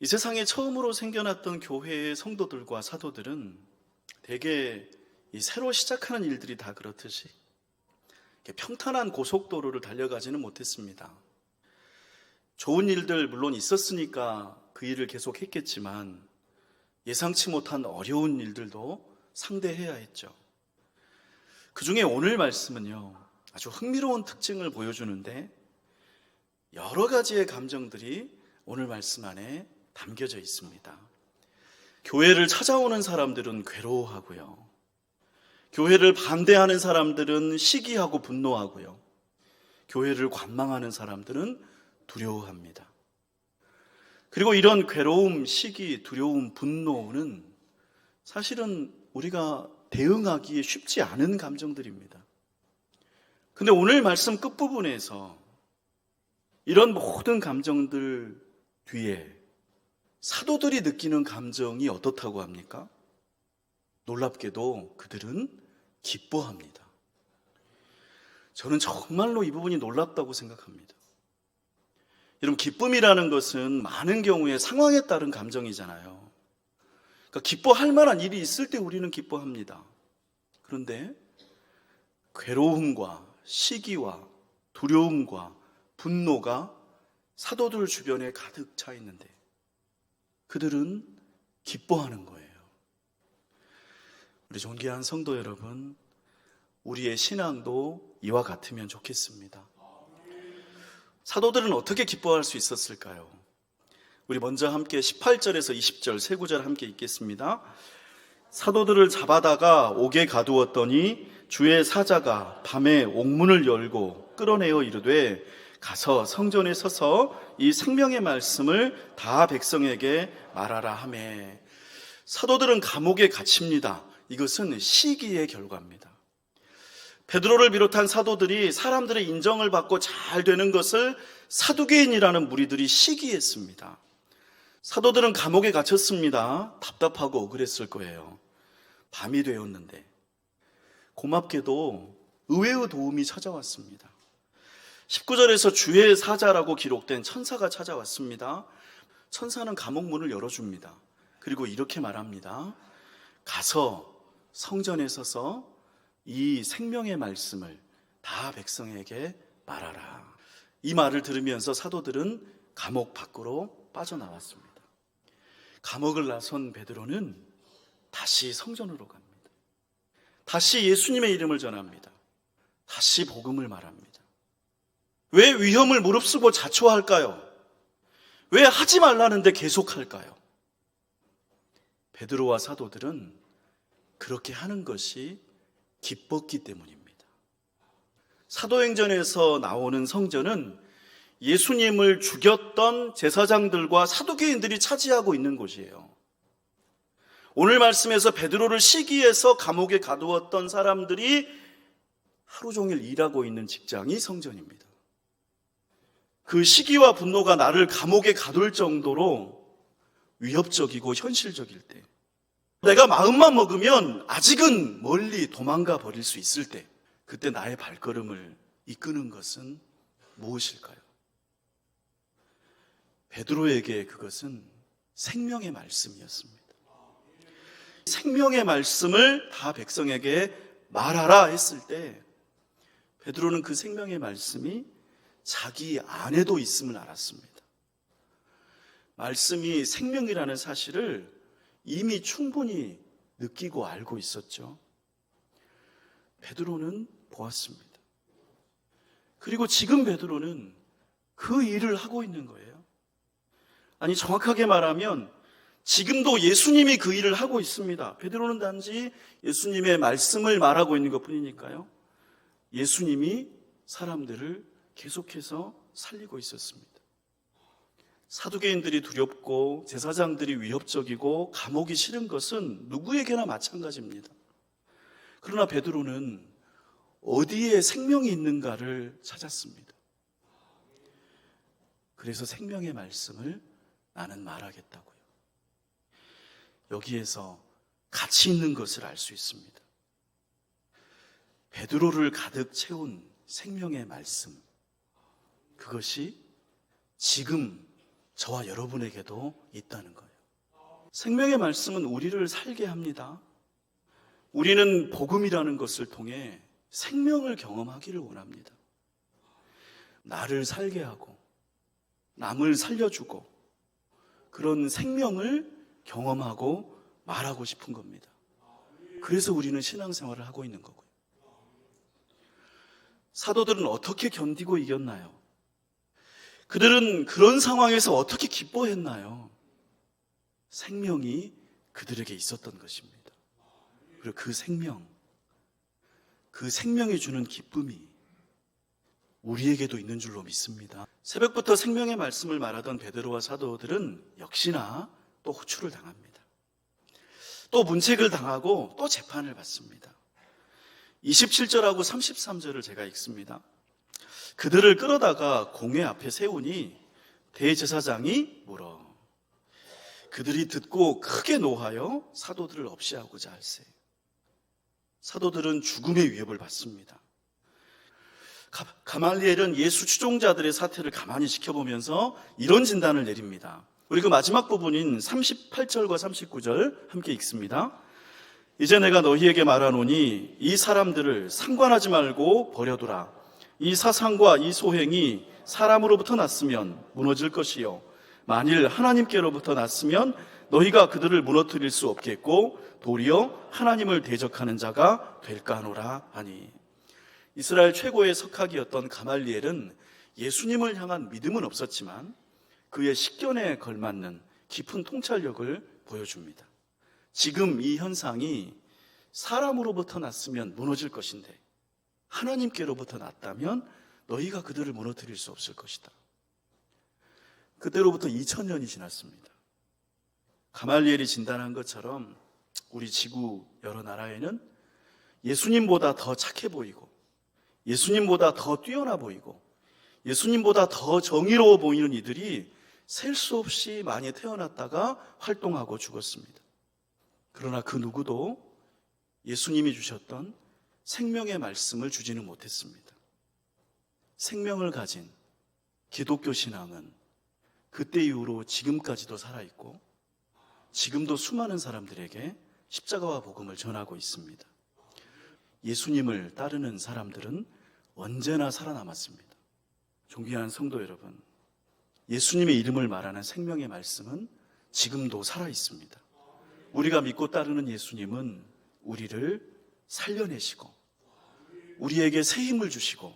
이 세상에 처음으로 생겨났던 교회의 성도들과 사도들은 대개 이 새로 시작하는 일들이 다 그렇듯이 평탄한 고속도로를 달려가지는 못했습니다. 좋은 일들 물론 있었으니까 그 일을 계속 했겠지만 예상치 못한 어려운 일들도 상대해야 했죠. 그 중에 오늘 말씀은요, 아주 흥미로운 특징을 보여주는데 여러 가지의 감정들이 오늘 말씀 안에 담겨져 있습니다. 교회를 찾아오는 사람들은 괴로워하고요. 교회를 반대하는 사람들은 시기하고 분노하고요. 교회를 관망하는 사람들은 두려워합니다. 그리고 이런 괴로움, 시기, 두려움, 분노는 사실은 우리가 대응하기에 쉽지 않은 감정들입니다. 근데 오늘 말씀 끝부분에서 이런 모든 감정들 뒤에 사도들이 느끼는 감정이 어떻다고 합니까? 놀랍게도 그들은 기뻐합니다. 저는 정말로 이 부분이 놀랍다고 생각합니다. 여러분, 기쁨이라는 것은 많은 경우에 상황에 따른 감정이잖아요. 그러니까 기뻐할 만한 일이 있을 때 우리는 기뻐합니다. 그런데 괴로움과 시기와 두려움과 분노가 사도들 주변에 가득 차 있는데 그들은 기뻐하는 거예요. 우리 존귀한 성도 여러분, 우리의 신앙도 이와 같으면 좋겠습니다. 사도들은 어떻게 기뻐할 수 있었을까요? 우리 먼저 함께 18절에서 20절 세 구절 함께 읽겠습니다. 사도들을 잡아다가 옥에 가두었더니 주의 사자가 밤에 옥문을 열고 끌어내어 이르되 가서 성전에 서서 이 생명의 말씀을 다 백성에게 말하라 하매 사도들은 감옥에 갇힙니다. 이것은 시기의 결과입니다. 베드로를 비롯한 사도들이 사람들의 인정을 받고 잘 되는 것을 사두개인이라는 무리들이 시기했습니다. 사도들은 감옥에 갇혔습니다. 답답하고 억울했을 거예요. 밤이 되었는데 고맙게도 의외의 도움이 찾아왔습니다. 19절에서 주의 사자라고 기록된 천사가 찾아왔습니다. 천사는 감옥 문을 열어줍니다. 그리고 이렇게 말합니다. 가서 성전에 서서 이 생명의 말씀을 다 백성에게 말하라. 이 말을 들으면서 사도들은 감옥 밖으로 빠져나왔습니다. 감옥을 나선 베드로는 다시 성전으로 갑니다. 다시 예수님의 이름을 전합니다. 다시 복음을 말합니다. 왜 위험을 무릅쓰고 자초할까요? 왜 하지 말라는데 계속할까요? 베드로와 사도들은 그렇게 하는 것이 기뻤기 때문입니다. 사도행전에서 나오는 성전은 예수님을 죽였던 제사장들과 사두개인들이 차지하고 있는 곳이에요. 오늘 말씀에서 베드로를 시기해서 감옥에 가두었던 사람들이 하루 종일 일하고 있는 직장이 성전입니다. 그 시기와 분노가 나를 감옥에 가둘 정도로 위협적이고 현실적일 때, 내가 마음만 먹으면 아직은 멀리 도망가 버릴 수 있을 때, 그때 나의 발걸음을 이끄는 것은 무엇일까요? 베드로에게 그것은 생명의 말씀이었습니다. 생명의 말씀을 다 백성에게 말하라 했을 때 베드로는 그 생명의 말씀이 자기 안에도 있음을 알았습니다. 말씀이 생명이라는 사실을 이미 충분히 느끼고 알고 있었죠. 베드로는 보았습니다. 그리고 지금 베드로는 그 일을 하고 있는 거예요. 아니 정확하게 말하면 지금도 예수님이 그 일을 하고 있습니다. 베드로는 단지 예수님의 말씀을 말하고 있는 것 뿐이니까요. 예수님이 사람들을 계속해서 살리고 있었습니다. 사두개인들이 두렵고 제사장들이 위협적이고 감옥이 싫은 것은 누구에게나 마찬가지입니다. 그러나 베드로는 어디에 생명이 있는가를 찾았습니다. 그래서 생명의 말씀을 나는 말하겠다고요. 여기에서 가치 있는 것을 알 수 있습니다. 베드로를 가득 채운 생명의 말씀. 그것이 지금 저와 여러분에게도 있다는 거예요. 생명의 말씀은 우리를 살게 합니다. 우리는 복음이라는 것을 통해 생명을 경험하기를 원합니다. 나를 살게 하고, 남을 살려주고, 그런 생명을 경험하고 말하고 싶은 겁니다. 그래서 우리는 신앙생활을 하고 있는 거고요. 사도들은 어떻게 견디고 이겼나요? 그들은 그런 상황에서 어떻게 기뻐했나요? 생명이 그들에게 있었던 것입니다. 그리고 그 생명, 그 생명이 주는 기쁨이 우리에게도 있는 줄로 믿습니다. 새벽부터 생명의 말씀을 말하던 베드로와 사도들은 역시나 또 호출을 당합니다. 또 문책을 당하고 또 재판을 받습니다. 27절하고 33절을 제가 읽습니다. 그들을 끌어다가 공회 앞에 세우니 대제사장이 물어 그들이 듣고 크게 노하여 사도들을 없이 하고자 할세. 사도들은 죽음의 위협을 받습니다. 가- 가말리엘은 예수 추종자들의 사태를 가만히 지켜보면서 이런 진단을 내립니다. 우리 그 마지막 부분인 38절과 39절 함께 읽습니다. 이제 내가 너희에게 말하노니 이 사람들을 상관하지 말고 버려두라. 이 사상과 이 소행이 사람으로부터 났으면 무너질 것이요. 만일 하나님께로부터 났으면 너희가 그들을 무너뜨릴 수 없겠고 도리어 하나님을 대적하는 자가 될까 하노라 하니. 이스라엘 최고의 석학이었던 가말리엘은 예수님을 향한 믿음은 없었지만 그의 식견에 걸맞는 깊은 통찰력을 보여줍니다. 지금 이 현상이 사람으로부터 났으면 무너질 것인데 하나님께로부터 났다면 너희가 그들을 무너뜨릴 수 없을 것이다. 그때로부터 2000년이 지났습니다. 가말리엘이 진단한 것처럼 우리 지구 여러 나라에는 예수님보다 더 착해 보이고 예수님보다 더 뛰어나 보이고 예수님보다 더 정의로워 보이는 이들이 셀 수 없이 많이 태어났다가 활동하고 죽었습니다. 그러나 그 누구도 예수님이 주셨던 생명의 말씀을 주지는 못했습니다. 생명을 가진 기독교 신앙은 그때 이후로 지금까지도 살아있고 지금도 수많은 사람들에게 십자가와 복음을 전하고 있습니다. 예수님을 따르는 사람들은 언제나 살아남았습니다. 존귀한 성도 여러분, 예수님의 이름을 말하는 생명의 말씀은 지금도 살아 있습니다. 우리가 믿고 따르는 예수님은 우리를 살려내시고 우리에게 새 힘을 주시고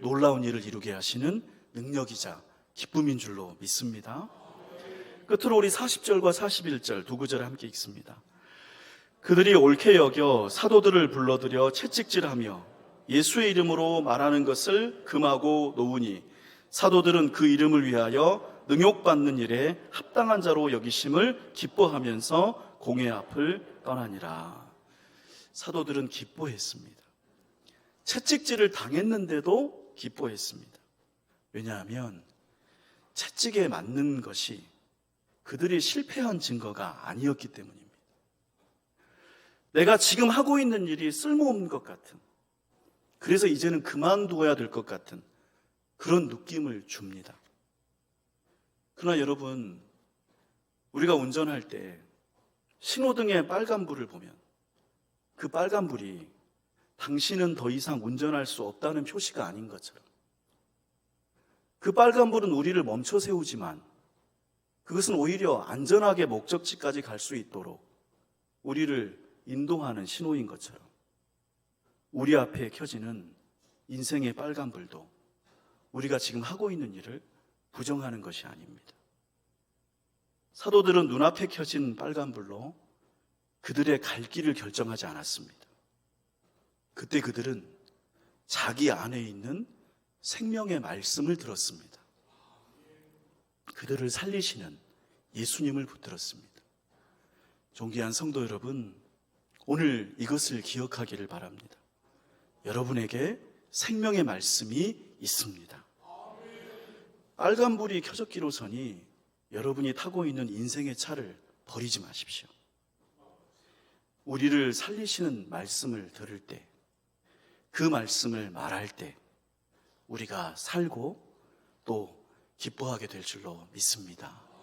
놀라운 일을 이루게 하시는 능력이자 기쁨인 줄로 믿습니다. 끝으로 우리 40절과 41절 두 구절을 함께 읽습니다. 그들이 옳게 여겨 사도들을 불러들여 채찍질하며 예수의 이름으로 말하는 것을 금하고 놓으니 사도들은 그 이름을 위하여 능욕받는 일에 합당한 자로 여기심을 기뻐하면서 공회 앞을 떠나니라. 사도들은 기뻐했습니다. 채찍질을 당했는데도 기뻐했습니다. 왜냐하면 채찍에 맞는 것이 그들이 실패한 증거가 아니었기 때문입니다. 내가 지금 하고 있는 일이 쓸모없는 것 같은, 그래서 이제는 그만두어야 될 것 같은 그런 느낌을 줍니다. 그러나 여러분, 우리가 운전할 때 신호등의 빨간불을 보면 그 빨간불이 당신은 더 이상 운전할 수 없다는 표시가 아닌 것처럼 그 빨간불은 우리를 멈춰 세우지만 그것은 오히려 안전하게 목적지까지 갈 수 있도록 우리를 인도하는 신호인 것처럼 우리 앞에 켜지는 인생의 빨간불도 우리가 지금 하고 있는 일을 부정하는 것이 아닙니다. 사도들은 눈앞에 켜진 빨간불로 그들의 갈 길을 결정하지 않았습니다. 그때 그들은 자기 안에 있는 생명의 말씀을 들었습니다. 그들을 살리시는 예수님을 붙들었습니다. 존귀한 성도 여러분, 오늘 이것을 기억하기를 바랍니다. 여러분에게 생명의 말씀이 있습니다. 빨간불이 켜졌기로 서니 여러분이 타고 있는 인생의 차를 버리지 마십시오. 우리를 살리시는 말씀을 들을 때, 그 말씀을 말할 때, 우리가 살고 또 기뻐하게 될 줄로 믿습니다.